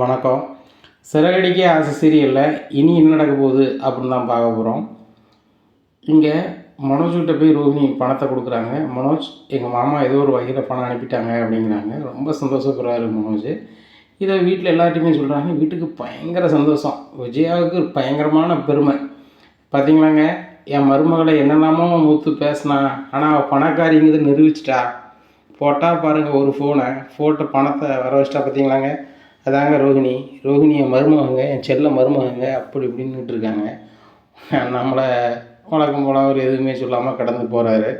வணக்கம். சிறகடிக்க ஆசை சீரியலில் இனி என்ன நடக்க போகுது அப்படின்னு தான் பார்க்க போகிறோம் இங்கே மனோஜ்கிட்ட போய் ரோஹிணி பணத்தை கொடுக்குறாங்க. மனோஜ் எங்கள் மாமா ஏதோ ஒரு வகையில் பணம் அனுப்பிட்டாங்க அப்படிங்கிறாங்க. ரொம்ப சந்தோஷப்படுறாரு மனோஜ். இதை வீட்டில் எல்லார்ட்டையுமே சொல்கிறாங்க வீட்டுக்கு பயங்கர சந்தோஷம். விஜயாவுக்கு பயங்கரமான பெருமை. பார்த்தீங்களாங்க என் மருமகளை என்னெல்லாமோ மூத்து பேசினா ஆனால் அவள் பணக்காரிங்கிறது நிரூபிச்சிட்டா? போட்டால் பாருங்கள் ஒரு ஃபோனை ஃபோட்டோ பணத்தை வர வச்சிட்டா பார்த்தீங்களாங்க அதாங்க ரோஹிணி ரோகிணியை மருமகங்க என் செல்ல மருமகங்க அப்படி இப்படின்னுட்டு இருக்காங்க. நம்மளை வழக்கம் போல் அவர் எதுவுமே சொல்லாமல் கடந்து போகிறாரு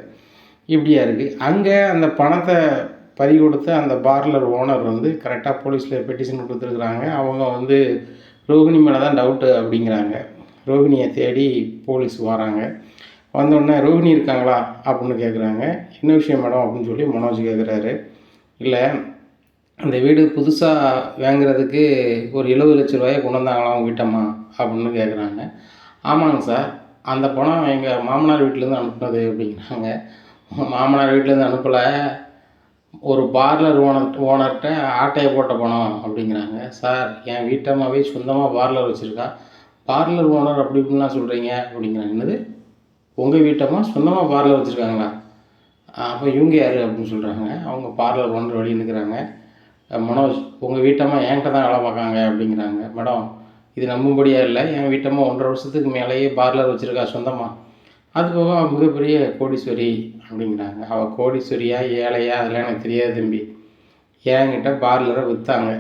இப்படியா இருக்குது அங்கே அந்த பணத்தை பறி கொடுத்த அந்த பார்லர் ஓனர் வந்து கரெக்டாக போலீஸில் பெட்டிஷன் கொடுத்துருக்குறாங்க. அவங்க வந்து ரோஹிணி மேலே தான் டவுட்டு அப்படிங்கிறாங்க. ரோஹிணியை தேடி போலீஸ் வராங்க. வந்தோடனே ரோஹிணி இருக்காங்களா அப்படின்னு கேட்குறாங்க என்ன விஷயம் மேடம் அப்படின்னு சொல்லி மனோஜ் கேட்குறாரு இல்லை அந்த வீடு புதுசாக வாங்குறதுக்கு ஒரு எழுபது லட்ச ரூபாயை கொண்டு வந்தாங்களா அவங்க வீட்டம்மா அப்படின்னு கேட்குறாங்க ஆமாங்க சார். அந்த பணம் எங்கள் மாமனார் வீட்டிலேருந்து அனுப்புனது அப்படிங்கிறாங்க. மாமனார் வீட்டிலேருந்து அனுப்பலை. ஒரு பார்லர் ஓனர் ஓனர்கிட்ட ஆட்டையை போட்ட பணம் அப்படிங்கிறாங்க. சார் என் வீட்டம்மாவே சொந்தமாக பார்லர் வச்சுருக்கா. பார்லர் ஓனர் அப்படி இப்படின்லாம் சொல்கிறீங்க அப்படிங்கிறாங்க. என்னது? உங்கள் வீட்டம்மா சொந்தமாக பார்லர் வச்சுருக்காங்களா? அப்போ இவங்க யார் அப்படின்னு சொல்கிறாங்க அவங்க பார்லர் ஓனர் வெளியே நிற்கிறாங்க மனோஜ் உங்கள் வீட்டம்மா என்கிட்ட தான் வேலை பார்க்காங்க அப்படிங்கிறாங்க. மேடம் இது நம்பும்படியாக இல்லை. என் வீட்டம்மா ஒன்றரை வருஷத்துக்கு மேலேயே பார்லர் வச்சுருக்கா சொந்தமாக அது போக அவள் மிகப்பெரிய கோடீஸ்வரி அப்படிங்கிறாங்க. அவள் கோடீஸ்வரியா ஏழையா? அதெல்லாம் எனக்கு தெரியாது தம்பி. என்கிட்ட பார்லரை விற்றாங்க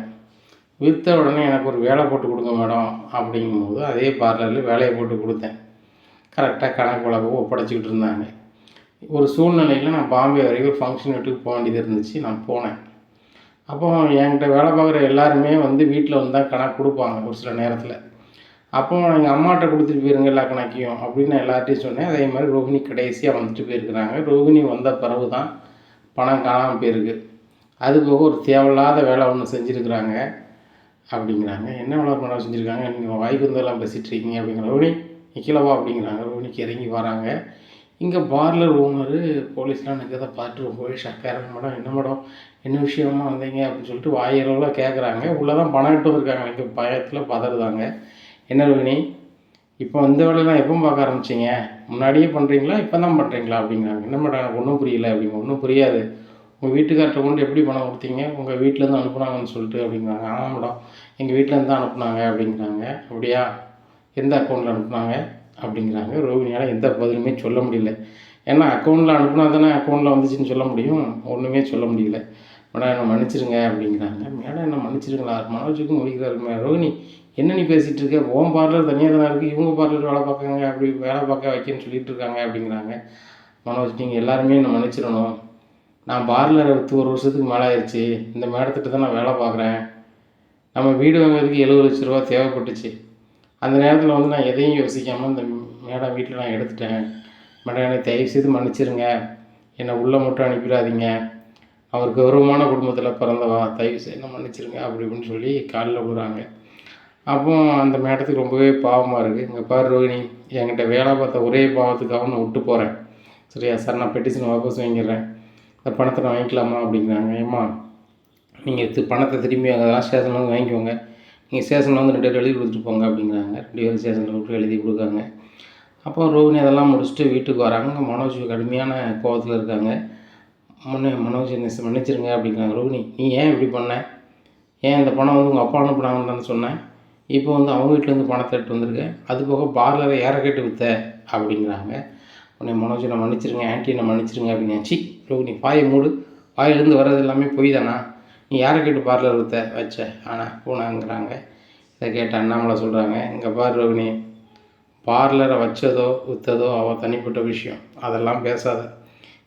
விற்ற உடனே எனக்கு ஒரு வேலை போட்டு கொடுங்க மேடம் அப்படிங்கும்போது அதே பார்லரில் வேலையை போட்டு கொடுத்தேன். கரெக்டாக கணக்கு வழக்கம் ஒப்படைச்சிக்கிட்டு இருந்தாங்க. ஒரு சூழ்நிலையில் நான் பாம்பே வரைக்கும் ஃபங்க்ஷன் வீட்டுக்கு போக வேண்டியது இருந்துச்சு. நான் போனேன். அப்போ என்கிட்ட வேலை பார்க்குற எல்லாருமே வந்து வீட்டில் வந்து தான் கணக்கு கொடுப்பாங்க ஒரு சில நேரத்தில். அப்போ எங்கள் அம்மாட்ட கொடுத்துட்டு போயிருங்க எல்லா கணக்கையும் அப்படின்னு நான் எல்லார்ட்டையும் சொன்னேன். அதே மாதிரி ரோஹிணி கடைசியாக வந்துட்டு போயிருக்கிறாங்க. ரோஹிணி வந்த பிறகு தான் பணம் காணாமல் போயிருக்கு. அது போக ஒரு தேவையில்லாத வேலை ஒன்று செஞ்சுருக்குறாங்க அப்படிங்கிறாங்க. என்ன வேலை பண்ண செஞ்சுருக்காங்க? நீங்கள் வாய்க்கு வந்தெல்லாம் பேசிகிட்டு இருக்கீங்க அப்படிங்கிற ரோஹிணி நிற்கலவா அப்படிங்கிறாங்க. ரோஹிணிக்கு இறங்கி வராங்க. இங்கே பார்லர் ஓனரு போலீஸ்லாம் நிற்கிறத பார்த்துட்டு ரொம்பவே ஷக்காக மேடம் என்ன மேடம்? என்ன விஷயமா வந்தீங்க? அப்படின்னு சொல்லிட்டு வாயிலெல்லாம் கேட்குறாங்க உள்ளே தான் பணம் இட்டு வந்திருக்காங்க. எனக்கு பயத்தில் பதறுதாங்க. என்ன ரோஹிணி இப்போ இந்த வேலையெல்லாம் எப்போ பார்க்க ஆரம்பிச்சிங்க? முன்னாடியே பண்ணுறீங்களா இப்போ தான் பண்ணுறீங்களா அப்படிங்கிறாங்க. என்ன மேடம்? எனக்கு ஒன்றும் புரியல. அப்படிங்க ஒன்றும் புரியாது. உங்கள் வீட்டுக்கார்ட்ட கொண்டு எப்படி பணம் கொடுத்தீங்க? உங்கள் வீட்டிலேருந்து அனுப்புனாங்கன்னு சொல்லிட்டு அப்படிங்கிறாங்க. ஆமாம் மேடம். எங்கள் வீட்டிலேருந்து தான் அனுப்புனாங்க. அப்படிங்கிறாங்க. அப்படியா? எந்த அக்கௌண்ட்டில் அனுப்புனாங்க? அப்படிங்கிறாங்க. ரோகிணியால் எந்த பதிலுமே சொல்ல முடியல. ஏன்னா அக்கௌண்ட்டில் அனுப்புனா தானே அக்கௌண்ட்டில் வந்துச்சுன்னு சொல்ல முடியும். ஒன்றுமே சொல்ல முடியல. மேடம் என்னை மன்னிச்சிருங்க அப்படிங்கிறாங்க. மேடம் என்ன மன்னிச்சிருங்களா? மனோஜுக்கும் முடிக்கிறாரு ரோகிணி என்ன நீ பேசிகிட்டு இருக்க? ஓம் பார்லர் தனியாக தானே இருக்குது இவங்க பார்லர் வேலை பார்க்குறாங்க. அப்படி வேலை பார்க்க வைக்கன்னு சொல்லிட்டு இருக்காங்க அப்படிங்கிறாங்க. மனோஜ் நீங்கள் எல்லாருமே என்னை மன்னிச்சிடணும். நான் பார்லர் எடுத்து ஒரு வருஷத்துக்கு மேலே ஆயிடுச்சு இந்த மேடத்திட்ட தான் நான் வேலை பார்க்குறேன். நம்ம வீடு வாங்குறதுக்கு எழுபது லட்ச ரூபா தேவைப்பட்டுச்சு. அந்த நேரத்தில் வந்து நான் எதையும் யோசிக்காமல் இந்த மேடம் வீட்டில் நான் எடுத்துட்டேன். மேடம் என்னை தயவு செய்து மன்னிச்சிருங்க. என்னை உள்ளே மட்டும் அனுப்பிடாதீங்க. அவர் கௌரவமான குடும்பத்தில் பிறந்தவா தயவு செய்து என்ன மன்னிச்சிருங்க அப்படி இப்படின்னு சொல்லி காலில் விடுறாங்க அப்போ அந்த மேடத்துக்கு ரொம்பவே பாவமாக இருக்குது இங்கே பாரு ரோஹிணி என்கிட்ட வேலை பார்த்த ஒரே பாவத்துக்காக நான் விட்டு போகிறேன் சரியா சார் நான் பெட்டிஷன் வாபஸ் வாங்கிடுறேன். இந்த பணத்தை நான் வாங்கிக்கலாமா அப்படிங்கிறாங்க. ஏம்மா நீங்கள் பணத்தை திரும்பி அங்கே ஸ்டேஷனில் வந்து வாங்கிக்கோங்க. நீங்கள் ஸ்டேஷனில் வந்து ரெண்டு பேர் எழுதி கொடுத்துட்டு போங்க அப்படிங்கிறாங்க. ரெண்டு பேரும் ஸ்டேஷனில் விட்டு எழுதி கொடுக்காங்க. அப்போ ரோகிணி அதெல்லாம் முடிச்சுட்டு வீட்டுக்கு வராங்க. மனோஜ் கடுமையான கோபத்தில் இருக்காங்க. முன்னே மனோஜ் என்ன மன்னிச்சிருங்க அப்படிங்கிறாங்க. ரோகிணி நீ ஏன் இப்படி பண்ண? ஏன் இந்த பணம் வந்து உங்கள் அப்பா அனுப்புனாங்கன்னு தானே சொன்னேன் இப்போ வந்து அவங்க வீட்டிலேருந்து பணத்தை எடுத்து வந்திருக்கேன் அது போக பார்லரை ஏற கேட்டு விற்ற அப்படிங்கிறாங்க. உன்னை மனோஜ் மன்னிச்சிருங்க ஆன்ட்டி என்னை மன்னிச்சிருங்க அப்படின்னு. சி ரோகிணி பாயை மூடு. வாயிலேருந்து வர்றது எல்லாமே பொய் தானா? நீ யாரை கேட்டு பார்லர் விற்ற வச்ச. ஆனால் பூனாங்கிறாங்க. இதை கேட்ட அண்ணாமலை சொல்கிறாங்க இங்கே பார் ரோகிணி பார்லரை வச்சதோ விற்றதோ அவள் தனிப்பட்ட விஷயம். அதெல்லாம் பேசாத.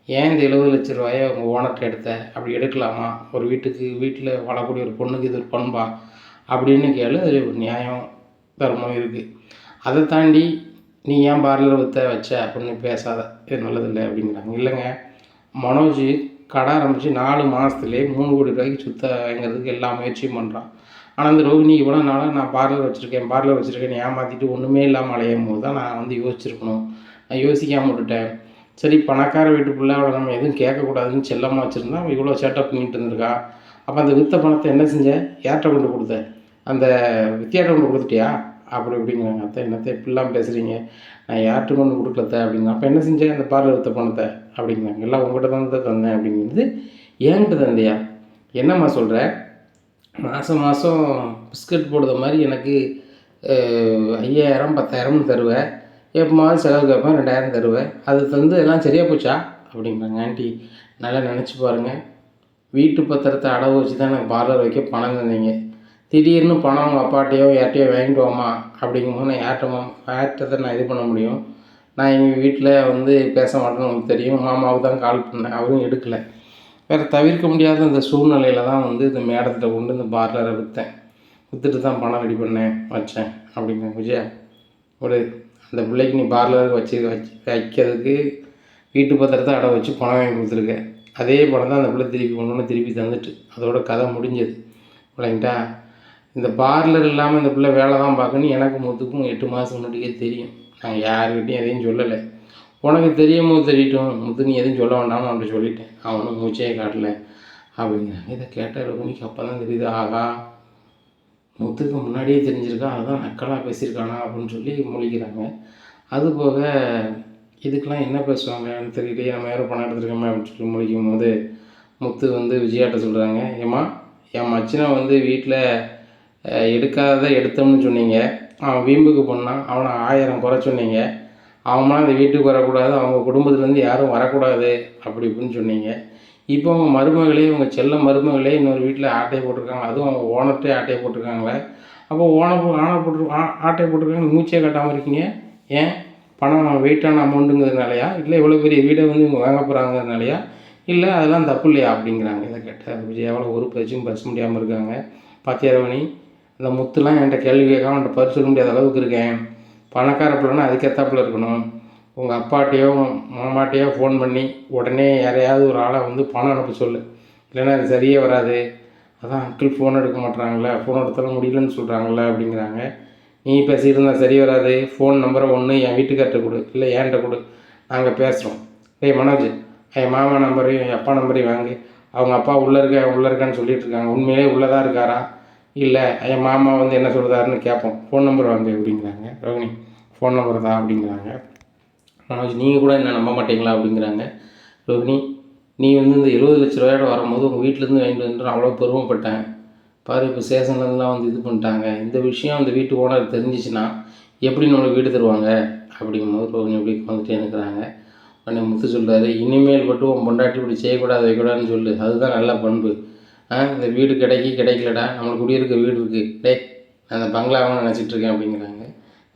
ஏன் இந்த எழுபது லட்ச ரூபாயை உங்கள் ஓனர்கிட்ட எடுத்த? அப்படி எடுக்கலாமா? ஒரு வீட்டுக்கு வீட்டில் வாழக்கூடிய ஒரு பொண்ணுக்கு இது ஒரு பண்பா? அப்படின்னு கேளு அது ஒரு நியாயம் தர்மம் இருக்குது அதை தாண்டி நீ ஏன் பார்லர் விற்ற வச்ச? அப்படின்னு பேசாத. இது நல்லதில்லை அப்படிங்கிறாங்க. இல்லைங்க. மனோஜ் கடை ஆரம்பித்து நாலு மாதத்துலேயே மூணு கோடி ரூபாய்க்கு சுத்த வாங்கிறதுக்கு எல்லா முயற்சியும் பண்ணுறான் ஆனால் அந்த ரோஹிணி இவ்வளோ நாளாக நான் பார்லர் வச்சுருக்கேன் பார்லர் வச்சுருக்கேன் ஏமாற்றிட்டு ஒன்றுமே இல்லாமல் அலையும் போது தான் நான் வந்து யோசிச்சிருக்கணும். நான் யோசிக்காமல் விட்டுட்டேன். சரி பணக்கார வீட்டு பிள்ளை அவளை நம்ம எதுவும் கேட்கக்கூடாதுன்னு செல்லமாக வச்சுருந்தா இவ்வளோ சேட்டப் பண்ணிட்டு இருந்திருக்கா. அப்போ அந்த வித்த பணத்தை என்ன செஞ்ச? யார்கிட்ட கொண்டு கொடுத்த? அந்த வித்தியாட்ட கொண்டு கொடுத்துட்டியா? அப்படி இப்படிங்கிறாங்க. அத்தை என்னத்தை இப்படிலாம் பேசுகிறீங்க நான் யார்கிட்ட கொண்டு கொடுக்கலத்த அப்படிங்க. அப்போ என்ன செஞ்சேன் அந்த பார்லர் வித்த பணத்தை? அப்படிங்கிறாங்க. எல்லாம் உங்கள்கிட்ட தான் தந்தேன் அப்படிங்கிறது என்கிட்ட தந்தியா? என்னம்மா சொல்கிற மாதம் மாதம் பிஸ்கட் போடுற மாதிரி எனக்கு ஐயாயிரம் பத்தாயிரம்னு தருவேன் எப்போமாவது செலவு கேட்பேன் ரெண்டாயிரம் தருவேன் அது தந்து எல்லாம் சரியாக போச்சா? அப்படிங்கிறாங்க. ஆண்டி நல்லா நினச்சி பாருங்கள் வீட்டு பத்திரத்தை அடவு வச்சு தான் எனக்கு பார்லர் வைக்க பணம் தந்தீங்க. திடீர்னு பணம் உங்கள் அப்பாட்டையோ யார்ட்டையோ வாங்கிட்டு வாமா அப்படிங்கும்போது நான் யார்கிட்ட யார்கிட்ட தான் நான் இது பண்ண முடியும்? நான் எங்கள் வீட்டில் வந்து பேச மாட்டேன்னு உங்களுக்கு தெரியும். மாமாவுக்கு தான் கால் பண்ணேன். அவரும் எடுக்கலை. வேறு தவிர்க்க முடியாத இந்த சூழ்நிலையில் தான் வந்து இந்த மேடத்தில் கொண்டு இந்த பார்லரை விற்றேன் விற்றுட்டு தான் பணம் ரெடி பண்ணேன் வச்சேன் அப்படிங்க விஜயா. ஒரு அந்த பிள்ளைக்கு நீ பார்லருக்கு வச்சு வச்சு வைக்கிறதுக்கு வீட்டு பத்திரத்தை அடை வச்சு பணம் வாங்கி கொடுத்துருக்கேன் அதே பணம் தான் அந்த பிள்ளை திருப்பி ஒன்று திருப்பி தந்துட்டு. அதோட கதை முடிஞ்சது. இல்லைங்களா இந்த பார்லர் இல்லாமல் இந்த பிள்ளை வேலை தான் பார்க்கணும் எனக்கு முத்துக்கும் எட்டு மாதம் முன்னாடியே தெரியும். நான் யாருக்கிட்டையும் எதையும் சொல்லலை. உனக்கு தெரியுமோ தெரியட்டும் முத்து நீ எதுவும் சொல்ல வேண்டாம்னு அவன்கிட்ட சொல்லிட்டேன். அவனும் மூச்சையே காட்டல. அப்படிங்கிறாங்க இதை கேட்டால் ருக்குனிக்கு அப்போ தான் தெரியுது ஆகா முத்துக்கு முன்னாடியே தெரிஞ்சிருக்கா அதுதான் நக்கலாக பேசியிருக்கானா அப்படின்னு சொல்லி முழிக்கிறாங்க. அது போக இதுக்கெல்லாம் என்ன பேசுவாங்கன்னு தெரியலையே நம்ம யாரும் பணம் எடுத்துருக்கோமே அப்படின்னு சொல்லி முழிக்கும் போது முத்து வந்து விஜயாட்ட சொல்கிறாங்க ஏம்மா என் மச்சினை வந்து வீட்டில் எடுக்காத எடுத்தோம்னு சொன்னீங்க. அவன் வீம்புக்கு போனான் அவனை ஆயிரம் குறை சொன்னீங்க. அவன்லாம் அந்த வீட்டுக்கு வரக்கூடாது அவங்க குடும்பத்துலேருந்து யாரும் வரக்கூடாது அப்படி இப்படின்னு சொன்னீங்க. இப்போ அவங்க மருமகளே இவங்க செல்ல மருமகளே இன்னொரு வீட்டில் ஆட்டையை போட்டிருக்காங்க. அதுவும் அவங்க ஓனர்ட்டே ஆட்டையை போட்டிருக்காங்களே. அப்போ ஓனர் ஆணை போட்டு ஆ- ஆட்டையை போட்டிருக்காங்க மூச்சே கட்டாமல் இருக்கீங்க. ஏன்? பணம் வெயிட்டான அமௌண்ட்டுங்கிறதுனாலையா இல்லை இவ்வளோ பெரிய வீடை வந்து இவங்க வாங்க போகிறாங்கிறதுனாலயா இல்லை அதெல்லாம் தப்பு இல்லையா? அப்படிங்கிறாங்க. இதை கேட்டால் விஜயாவில் ஒரு பேச்சும் பேச முடியாமல் இருக்காங்க. பாத்தியாரவணி அந்த முத்துலாம் என்கிட்ட கேள்வி கேட்காம என்கிட்ட பதில் சொல்ல முடியாத அளவுக்கு இருக்கேன். பணக்கார பிள்ளைனா அதுக்கேற்றாப்புல இருக்கணும். உங்கள் அப்பாட்டையோ மாமாட்டையோ ஃபோன் பண்ணி உடனே யாரையாவது ஒரு ஆளை வந்து பணம் அனுப்ப சொல்லு. இல்லைன்னா அது சரியே வராது. அதான் அங்கிள் ஃபோன் எடுக்க மாட்றாங்களே ஃபோன் எடுத்தாலும் முடியலன்னு சொல்கிறாங்களே அப்படிங்கிறாங்க. நீ பேசியிருந்தா சரி வராது. ஃபோன் நம்பரை ஒன்று என் வீட்டுக்கார்ட்ட கொடு இல்லை என்கிட்ட கொடு. நாங்கள் பேசுகிறோம் டேய் மனோஜ் என் மாமா நம்பரையும் என் அப்பா நம்பரையும் வாங்கி. அவங்க அப்பா உள்ளே இருக்க உள்ளே இருக்கான்னு சொல்லிட்டு இருக்காங்க. உண்மையிலே உள்ளே தான் இருக்காரா? இல்லை என் மாமா வந்து என்ன சொல்கிறாருன்னு கேட்போம் ஃபோன் நம்பர் வாங்க அப்படிங்கிறாங்க. ரோகிணி ஃபோன் நம்பர் தான் அப்படிங்கிறாங்க. மனோஜ் நீங்கள் கூட என்ன நம்ப மாட்டீங்களா அப்படிங்கிறாங்க. ரோகிணி நீ வந்து இந்த எழுபது லட்ச ரூபாயோட வரும்போது உங்கள் வீட்டிலேருந்து வாங்கிட்டு வந்து அவ்வளோ பெருமைப்பட்டேன். பாரு இப்போ ஸ்டேஷன்லேருந்துலாம் வந்து இது பண்ணிட்டாங்க. இந்த விஷயம் அந்த வீட்டு ஓனர் தெரிஞ்சிச்சுன்னா எப்படி நம்மளுக்கு வீடு தருவாங்க? அப்படிங்கும்போது ரோகிணி இப்படி வந்துட்டு இருக்கிறாங்க உடனே முத்து சொல்கிறாரு இனிமேல் மட்டும் உன் பொண்டாட்டி இப்படி செய்யக்கூடாது வைக்கக்கூடாதுன்னு சொல்லு. அதுதான் நல்ல பண்பு. இந்த வீடு கிடைக்கி கிடைக்கலடா. நம்மளுக்கு குடியிருக்க வீடு இருக்குது டேய் அந்த பங்களாவும் நினச்சிட்ருக்கேன் அப்படிங்கிறாங்க.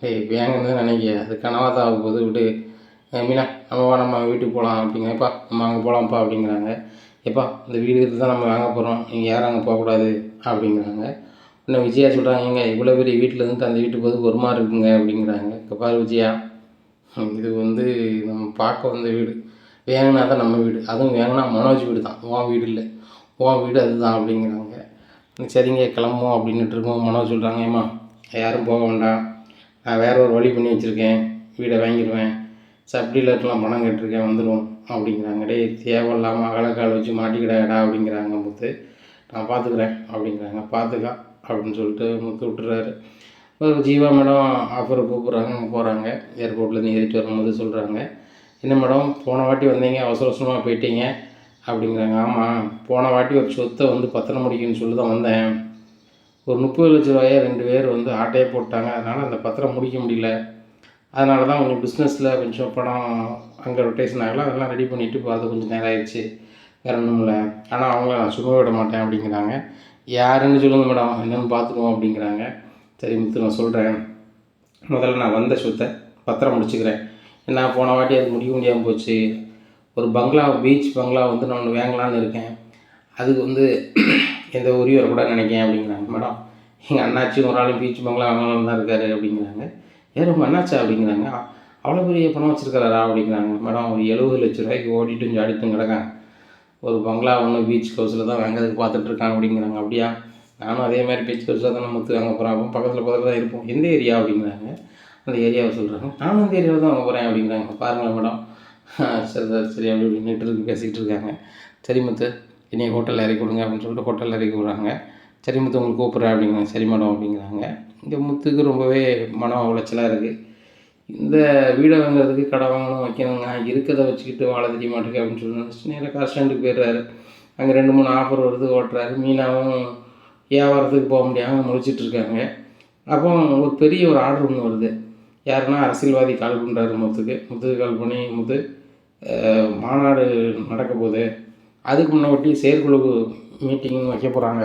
ஏய் வேங்கன்னு தான் நினைக்க அது கனவாக தான் ஆகும் போது விட்டு மீனா நம்ம வா நம்ம வீட்டுக்கு போகலாம் அப்படிங்கிறப்பா நம்ம அங்கே போகலாம்ப்பா அப்படிங்கிறாங்க. எப்பா இந்த வீடு இது தான் நம்ம வாங்க போகிறோம் நீங்கள் யாரும் அங்கே போகக்கூடாது அப்படிங்கிறாங்க. இன்னும் விஜயா சொல்கிறாங்க ஏங்க இவ்வளோ பெரிய வீட்டில் தந்த அந்த வீட்டுக்கு போது ஒரு மாதிரி இருக்குங்க அப்படிங்கிறாங்க. இப்போ பாரு விஜயா. இது வந்து நம்ம பார்க்க வந்த வீடு. வேணுனா தான் நம்ம வீடு. அதுவும் வேணுனா மனோஜ் வீடு தான். உன் வீடு இல்லை. உன் வீடு அதுதான் அப்படிங்கிறாங்க. சரிங்க கிளம்புவோம் அப்படின்ட்டு இருக்கோம் மனோ சொல்கிறாங்க ஏம்மா யாரும் போக வேண்டாம். நான் வேற ஒரு வழி பண்ணி வச்சுருக்கேன். வீடை வாங்கிடுவேன். சப்டிலர்க்கெலாம் பணம் கட்டிருக்கேன் வந்துடுவோம் அப்படிங்கிறாங்க. டேய் தேவையில்லாமல் அகலக்கால் வச்சு மாட்டிக்கிடாடா அப்படிங்கிறாங்க முத்து. நான் பார்த்துக்குறேன் அப்படிங்கிறாங்க. பார்த்துக்கா அப்படின்னு சொல்லிட்டு முத்து விட்டுறாரு. ஒரு ஜீவா மேடம் ஆஃபரை கூப்பிட்றாங்க. அங்கே போகிறாங்க ஏர்போர்ட்லேருந்து ஏறிட்டு வரும்போது சொல்கிறாங்க என்ன மேடம் போன வாட்டி வந்தீங்க அவசர அவசரமாக போயிட்டீங்க. அப்படிங்கிறாங்க. ஆமாம் போன வாட்டி ஒரு சொத்தை வந்து பத்திரம் முடிக்கணும்னு சொல்லி தான் வந்தேன். ஒரு முப்பது லட்ச ரூபாயை ரெண்டு பேர் வந்து ஆட்டையே போட்டாங்க. அதனால் அந்த பத்திரம் முடிக்க முடியல. அதனால தான் கொஞ்சம் பிஸ்னஸில் கொஞ்சம் பணம் அங்கே ரொட்டேஷன் ஆகலாம் அதெல்லாம் ரெடி பண்ணிவிட்டு இப்போ அது கொஞ்சம் நேரம் ஆயிடுச்சு. வேறு ஒன்றும் இல்லை. ஆனால் அவங்கள நான் சும்மா விட மாட்டேன் அப்படிங்கிறாங்க. யாருன்னு சொல்லுங்கள் மேடம் என்னென்னு பார்த்துக்குவோம் அப்படிங்கிறாங்க. சரி முத்து நான் சொல்கிறேன் முதல்ல நான் வந்த சொத்தை பத்திரம் முடிச்சுக்கிறேன். நான் போன வாட்டி அது முடிக்க முடியாமல் போச்சு. ஒரு பங்களா பீச் பங்களா வந்து நான் ஒன்று வாங்கலான்னு இருக்கேன். அதுக்கு வந்து எந்த உரியும் கூட நினைக்கிறேன் அப்படிங்கிறாங்க. மேடம் எங்கள் அண்ணாச்சி ஒரு ஆளும் பீச் பங்களா வாங்கலாம்னு தான் இருக்காரு அப்படிங்கிறாங்க. ஏன் ரொம்ப அண்ணாச்சா அப்படிங்கிறாங்க. அவ்வளோ பெரிய பணம் வச்சுருக்காரா அப்படிங்கிறாங்க. மேடம் ஒரு எழுபது லட்ச ரூபாய்க்கு ஓடிட்டும் ஜாடிட்டும் கிடக்கான் ஒரு பங்களா ஒன்று பீச் ஹவுஸில் தான் வாங்குறதுக்கு பார்த்துட்ருக்கான் அப்படிங்கிறாங்க. அப்படியா? நானும் அதே மாதிரி பீச் ஹவுஸில் தான் முத்து வாங்க போகிறேன் அப்போ பக்கத்தில் பக்கத்தில் தான் இருப்போம். எந்த ஏரியா அப்படிங்கிறாங்க? அந்த ஏரியாவை சொல்கிறாங்க நானும் அந்த ஏரியாவில் தான் வாங்க போகிறேன் அப்படிங்கிறாங்க. பாருங்களேன் மேடம். சரி சார் சரி அப்படி இப்படின்னுட்டு இருக்கு பேசிக்கிட்டு இருக்காங்க. சரி முத்து என்னைய ஹோட்டலில் இறக்கி விடுங்க அப்படின்னு சொல்லிட்டு ஹோட்டலில் இறக்கி விடுறாங்க. சரி முத்து உங்களுக்கு கூப்பிட்றேன் அப்படிங்கிறாங்க. சரி மேடம் அப்படிங்கிறாங்க. இங்கே முத்துக்கு ரொம்பவே மன உளைச்சலாக இருக்குது இந்த வீடை வாங்குறதுக்கு கடை வாங்கணும் வைக்கணுங்க இருக்கிறத வச்சுக்கிட்டு வாழ தெரிய மாட்டேங்க அப்படின்னு சொல்லி நினச்சிட்டு நேராக கார் ஸ்டாண்டுக்கு போயிடுறாரு அங்கே ரெண்டு மூணு ஆஃபர் வருது ஓட்டுறாரு. மீனாவும் வியாபாரத்துக்கு போக முடியாமல் முழிச்சிட்டு இருக்காங்க. அப்போ ஒரு பெரிய ஒரு ஆர்டர் ஒன்று வருது. யாருன்னா அரசியல்வாதி கால் பண்ணுறாரு முத்துக்கு. முத்துக்கு கால் பண்ணி முத்து மாநாடு நடக்க போகுது. அதுக்கு முன்னாடி செயற்குழு மீட்டிங் வைக்க போகிறாங்க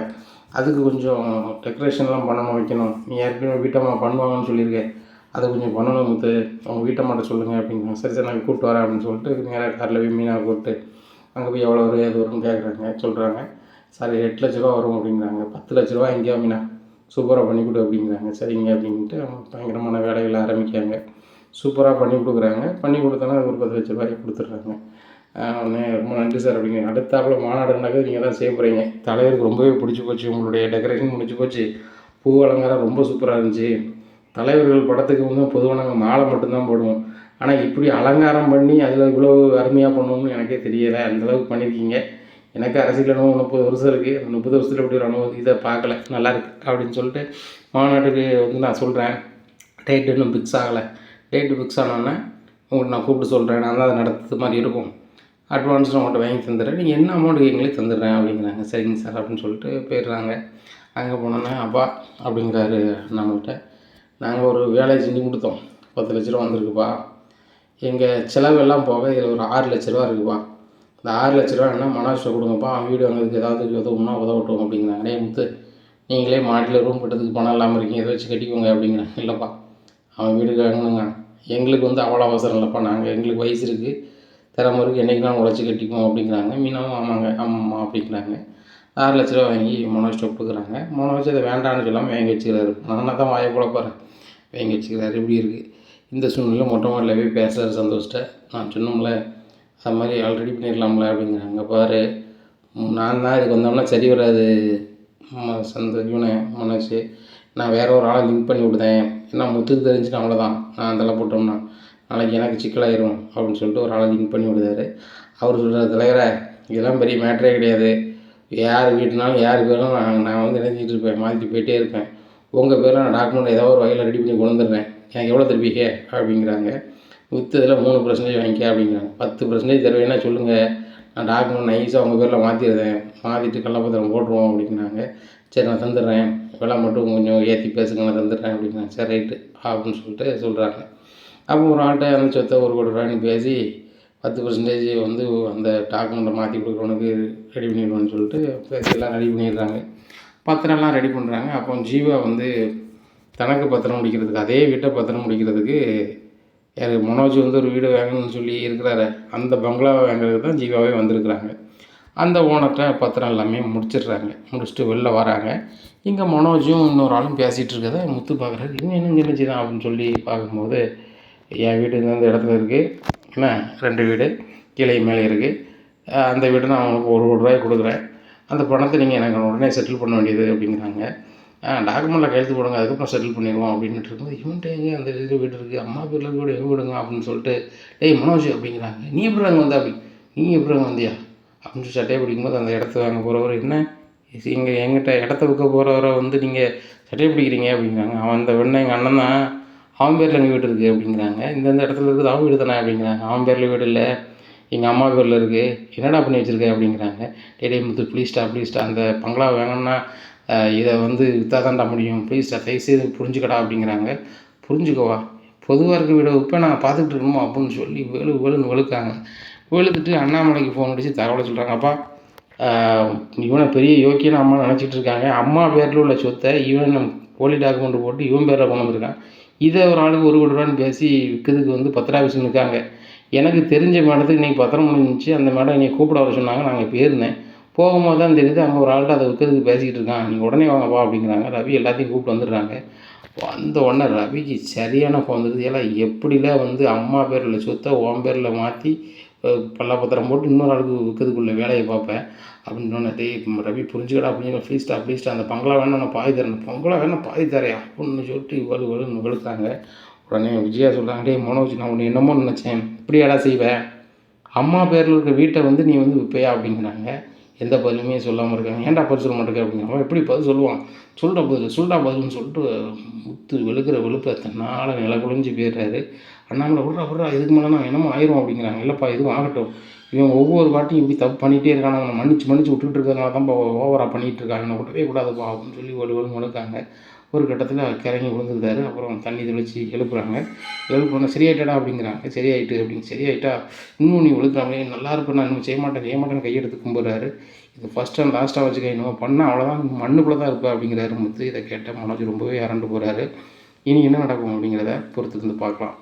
அதுக்கு கொஞ்சம் டெக்கரேஷன்லாம் பண்ணணும் வைக்கணும். நீ ஏற்கனவே வீட்டம்மா பண்ணுவாங்கன்னு சொல்லியிருக்கேன் அதை கொஞ்சம் பண்ணணும் முத்து. அவங்க வீட்டம்மாட்ட சொல்லுங்கள் அப்படிங்கிறாங்க சரி சரி நான் கூப்பிட்டு வரேன் அப்படின்னு சொல்லிட்டு நேராக காரில் போய் மீனாக கூப்பிட்டு அங்கே போய் எவ்வளோ வரும் எது வரும்னு கேட்குறாங்க சொல்கிறாங்க சார் எட்டு லட்ச ரூபா வரும் அப்படிங்கிறாங்க பத்து லட்ச ரூபா எங்கேயா மீனா. சூப்பராக பண்ணி கொடு அப்படிங்கிறாங்க. சரிங்க அப்படின்ட்டு அவங்க பயங்கரமான வேலைகளை ஆரம்பிக்காங்க சூப்பராக பண்ணி கொடுக்குறாங்க. பண்ணி கொடுத்தோன்னா அது ஒரு பத்து லட்ச ரூபாய்க்கு கொடுத்துட்றாங்க. உடனே ரொம்ப நன்றி சார் அப்படிங்க. அடுத்தாப்புல மாநாடு நடக்குது. நீங்கள் தான் செய்ய போகிறீங்க தலைவருக்கு ரொம்பவே பிடிச்சி போச்சு. உங்களுடைய டெக்கரேஷன் முடிச்சு போச்சு. பூ அலங்காரம் ரொம்ப சூப்பராக இருந்துச்சு. தலைவர்கள் படத்துக்கு வந்து பொதுவாக நாங்கள் மாலை மட்டும்தான் போடுவோம். ஆனால் இப்படி அலங்காரம் பண்ணி அதில் இவ்வளோ அருமையாக பண்ணணும்னு எனக்கே தெரியலை. அந்தளவுக்கு பண்ணியிருக்கீங்க எனக்கு அரசியல் அனுபவம் முப்பது வருஷம் இருக்குது அந்த முப்பது வருஷத்தில் இப்படி ஒரு அனுபவம் இதை பார்க்கல. நல்லாயிருக்கு அப்படின்னு சொல்லிட்டு மாநாட்டுக்கு வந்து நான் சொல்கிறேன் டேட் இன்னும் ஃபிக்ஸ் ஆகலை. டேட்டு ஃபிக்ஸ் ஆனோன்னே உங்களுக்கு நான் கூப்பிட்டு சொல்கிறேன் நான் தான் அதை நடத்துறது மாதிரி இருக்கும். அட்வான்ஸ் நான் உங்கள்கிட்ட வாங்கி தந்துடுறேன். நீங்கள் என்ன அமௌண்ட் எங்களே தந்துடுறேன் அப்படிங்கிறாங்க. சரிங்க சார் அப்படின்னு சொல்லிட்டு போயிடுறாங்க. அங்கே போனோன்னே அப்பா அப்படிங்கிறாரு நம்மகிட்ட நாங்கள் ஒரு வேலையை செஞ்சு கொடுத்தோம். பத்து லட்ச ரூபா வந்திருக்குப்பா. எங்கள் செலவெல்லாம் போக இதில் ஒரு ஆறு லட்ச ரூபா இருக்குப்பா. இந்த ஆறு லட்ச ரூபா என்ன மனோஜ்ட்ட கொடுங்கப்பா அவன் வீடு வாங்குறதுக்கு ஏதாவது உதவும்னா உதவட்டும் அப்படிங்கிறாங்க. டேய் முத்து நீங்களே மாட்டில் ரூம் கட்டுறதுக்கு பணம் இல்லாமல் இருக்கீங்க இதை வச்சு கட்டிக்கோங்க அப்படிங்கிறாங்க இல்லைப்பா. அவன் வீடு வாங்கணுங்க. எங்களுக்கு வந்து அவ்வளோ அவசரம் இல்லைப்பா. நாங்கள் எங்களுக்கு வயசு இருக்குது திறமை இருக்குது என்றைக்கு உழைச்சி கட்டிக்குவோம் அப்படிங்கிறாங்க. மீனாவும் ஆமாங்க ஆமாம்மா அப்படிங்கிறாங்க. ஆறு லட்ச ரூபா வாங்கி மனோஜ்ட்ட கொடுக்குறாங்க. மனோஜ் அதை வேண்டான்னு சொல்லாமல் வாங்கி வச்சுக்கிறாரு. நான் தான் வாயை போட போகிறேன் வாங்கி வச்சுக்கிறாரு. இப்படி இருக்குது இந்த சூழ்நிலை மொட்டை மாடியில் போய் பேசுகிறாரு சந்தோஷ்ட. நான் சொன்னோம்ல அது மாதிரி ஆல்ரெடி பண்ணிடலாம்ல அப்படிங்கிறாங்க. பாரு நான் தான் இதுக்கு வந்தோம்னா சரி வராது. சந்த இவனை மனோஜ் நான் வேற ஒரு ஆளை லிங்க் பண்ணி விடுதேன். ஏன்னா முத்துக்கு தெரிஞ்சுட்டு அவ்வளோதான் நான் அதெல்லாம் போட்டோம்னா நாளைக்கு எனக்கு சிக்கலாயிரும் அப்படின்னு சொல்லிட்டு ஒரு ஆளை லிங்க் பண்ணி விடுதாரு அவர் சொல்கிற தலைவரை இதெல்லாம் பெரிய மேட்டரே கிடையாது. யார் வீட்டுனாலும் யார் பேரும் நான் நான் வந்து நினைச்சிட்டு இருப்பேன். மாற்றிட்டு போயிட்டே இருப்பேன். உங்கள் பேரில் நான் டாக்குமெண்ட் ஏதோ ஒரு வகையில் ரெடி பண்ணி கொண்டு வந்துடுறேன். எனக்கு எவ்வளோ தருவீங்க அப்படிங்கிறாங்க. விற்றதில் மூணு பர்சன்டேஜ் வாங்கிக்க அப்படிங்கிறாங்க. பத்து பர்சன்டேஜ் தருவேன்னா சொல்லுங்கள் நான் டாக்குமெண்ட் நைஸாக உங்கள் பேரில் மாற்றிடுறேன் மாற்றிட்டு கள்ளப்பத்திரம் போட்டுருவோம் அப்படிங்கிறாங்க. சரி நான் தந்துடுறேன். விலை மட்டும் கொஞ்சம் ஏற்றி பேசுங்க நான் தந்துடுறேன் அப்படிங்கிறாங்க. சரி ரைட்டு அப்படின்னு சொல்லிட்டு சொல்கிறாங்க அப்போ ஒரு ஆள்கிட்ட அந்த சொத்தை ஒரு கோடி ரூபாய்னு பேசி பத்து பர்சன்டேஜ் வந்து அந்த டாக்குமெண்ட்டை மாற்றி கொடுக்குறவனுக்கு ரெடி பண்ணிடுவோன்னு சொல்லிட்டு பேசி எல்லாம் ரெடி பண்ணிடுறாங்க. பத்திரம்லாம் ரெடி பண்ணுறாங்க அப்போ ஜீவா வந்து தனக்கு பத்திரம் முடிக்கிறதுக்கு அதே வீட்டை பத்திரம் முடிக்கிறதுக்கு யார் மனோஜ் வந்து ஒரு வீடு வாங்கணும்னு சொல்லி இருக்கிறாரு. அந்த பங்களாவை வாங்குறதுக்கு தான் ஜீவாவே வந்திருக்கிறாங்க. அந்த ஓனர்கிட்ட பத்திரம் எல்லாமே முடிச்சிடுறாங்க. முடிச்சுட்டு வெளில வராங்க. இங்கே மனோஜும் இன்னொரு ஆளும் பேசிகிட்டு இருக்கதை முத்து பார்க்குறாரு இன்னும் என்ன நினைச்சு தான் அப்படின்னு சொல்லி பார்க்கும்போது என் வீடு இந்த இடத்துல இருக்குது என்ன? ரெண்டு வீடு. கீழே மேலே இருக்குது அந்த வீடு நான் அவங்களுக்கு ஒரு கோடி ரூபாய் கொடுக்குறேன். அந்த பணத்தை நீங்கள் எனக்கு உடனே செட்டில் பண்ண வேண்டியது அப்படிங்கிறாங்க. டாக்குமெண்ட்டில் கையெழுத்து போடுங்க அதுக்கப்புறம் செட்டில் பண்ணிடுவோம் அப்படின்ட்டு இருக்கும்போது இவன்ட்டு எங்கே அந்த இது வீடு இருக்குது அம்மா பேரில் இருக்க வீடு எங்கே விடுங்க? அப்படின்னு சொல்லிட்டு டேய் மனோஜ் அப்படிங்கிறாங்க. நீ எப்படி அங்கே வந்தா அப்படி? நீ எப்படி அங்கே வந்தியா? அப்படின்னு சொல்லி சட்டையை பிடிக்கும்போது அந்த இடத்த வாங்க போகிறவர் என்ன? எங்கள் எங்கிட்ட இடத்த விற்க போகிறவரை வந்து நீங்கள் சட்டையை பிடிக்கிறீங்க? அப்படிங்கிறாங்க. அவன் அந்த வெண்ணை எங்கள் அண்ணன் தான். அவன் பேரில் எங்கள் வீடு இருக்குது அப்படிங்கிறாங்க. இந்தந்த இடத்துல இருக்குது. அவன் வீடு தானே? அப்படிங்கிறாங்க. அவன் பேரில் வீடு இல்லை. எங்கள் அம்மா பேரில் இருக்குது என்னடா பண்ணி வச்சுருக்க? அப்படிங்கிறாங்க. டேய் டேய் முத்து ப்ளீஸ்டா ப்ளீஸ்டா அந்த பங்களா வேணும்னா இதை வந்து விற்றாதான்டா முடியும். ப்ளீஸ்டா தயவுசெய்து புரிஞ்சுக்கடா அப்படிங்கிறாங்க. புரிஞ்சுக்கவா? பொதுவாக இருக்க வீட இப்போ நான் பார்த்துக்கிட்டு இருக்கணுமா அப்படின்னு சொல்லி வெளு வெளுன்னு வெளுக்காங்க வெளுத்துட்டு அண்ணாமலைக்கு ஃபோன் அடித்து தகவலை சொல்கிறாங்க அப்பா இவனை பெரிய யோக்கியன்னு அம்மா நினச்சிட்டு இருக்காங்க. அம்மா பேரில் உள்ள சொத்தை இவன் போலி டாக்குமெண்ட் போட்டு இவன் பேரில் கொண்டு வந்திருக்கான். இதை ஒரு ஆளுக்கு ஒரு கோடி ரூபான்னு பேசி விற்கிறதுக்கு வந்து பத்திராபிஷன் இருக்காங்க. எனக்கு தெரிஞ்ச மேடத்துக்கு இன்றைக்கி பத்திரம் முடிஞ்சிச்சு. அந்த மேடம் என்னை கூப்பிட வர சொன்னாங்க. நாங்கள் போயிருந்தேன். போகும்போது தான் தெரியுது அங்கே ஒரு ஆள்கிட்ட அதை விற்கிறதுக்கு பேசிக்கிட்டு இருக்கான். நீங்கள் உடனே வாங்கப்பா அப்படிங்கிறாங்க. ரவி எல்லாத்தையும் கூப்பிட்டு வந்துடுறாங்க. வந்த உடனே ரவிக்கு சரியான ஃபோன் வந்துடுது எல்லாம் எப்படிலாம் வந்து அம்மா பேரில் சொத்தை ஓம் பேரில் மாற்றி பல்லாபத்திரம் போட்டு இன்னொரு ஆளுக்கு விற்கிறதுக்குள்ள வேலையை பார்ப்பேன் அப்படின்னு சொன்னேன் டேய் ரவி புரிஞ்சுக்கடா அப்படின்னு ப்ளீஸ்டா ப்ளீஸ்டா அந்த பங்களா வேணும் நான் பாதி தரேன். பங்களா வேணும் பாதி தரையா அப்படின்னு சொல்லிட்டு வலு வலுன்னு வெளுத்தாங்க உடனே விஜயா சொல்கிறாங்க டேய் மனோஜ் நான் உன்னை என்னமோ நினச்சேன். இப்படியாடா செய்வேன் அம்மா பேரில் இருக்க வீட்டை வந்து நீ வந்து விற்பையா அப்படிங்கிறாங்க. எந்த பதிலுமே சொல்லாமல் இருக்காங்க. ஏன்டா பதில் சொல்ல மாட்டேங்க அப்படிங்க அவன் எப்படி பதில் சொல்லுவான்? சொல்கிற பதில் சொல்டா பதில்னு சொல்லிட்டு முத்து வெளுக்கிற வெளுப்பை நாளை நில குழஞ்சி போயிடுறாரு. அண்ணாமலை விட்றா விட்றா இதுக்கு மேலே நான் என்னமோ ஆயிரும் அப்படிங்கிறாங்க. இல்லைப்பா இதுவும் ஆகட்டும். இவன் ஒவ்வொரு வாட்டியும் இப்படி தப்பு பண்ணிகிட்டே இருக்கான். அவனை மன்னிச்சு மன்னிச்சு விட்டுட்டு இருக்கிறதுனால தான் ஓவராக பண்ணிகிட்டு இருக்காங்க. என்னை விடவே கூடாதுப்பா அப்படின்னு சொல்லி ஒரு ஒழுங்கு முழுக்காங்க. ஒரு கட்டத்தில் கிறங்கி விழுந்துருந்தாரு அப்புறம் தண்ணி தெளித்து எழுப்புறாங்க. எழுப்புறாங்க சரியாயிட்டடா அப்படிங்கிறாங்க. சரியாயிட்டு அப்படின்னு சரியாயிட்டா இன்னும் நீ விழுக்கிறாங்களே நல்லா இருப்பேன் நான் இன்னும் செய்ய மாட்டேன் செய்ய மாட்டேன்னு கையெடுத்து கும்பிட்றாரு. இது ஃபஸ்ட் அண்ட் லாஸ்ட்டாக வச்சுக்க இன்னும் பண்ணால் அவ்வளோதான் மண்ணுக்குள்ளே தான் இருப்பேன் அப்படிங்கிறாரு முத்து. இதை கேட்ட மனோஜ் ரொம்பவே இறண்டு போகிறாரு இனி என்ன நடக்கும் அப்படிங்கிறத பொறுத்து இருந்து பார்க்கலாம்.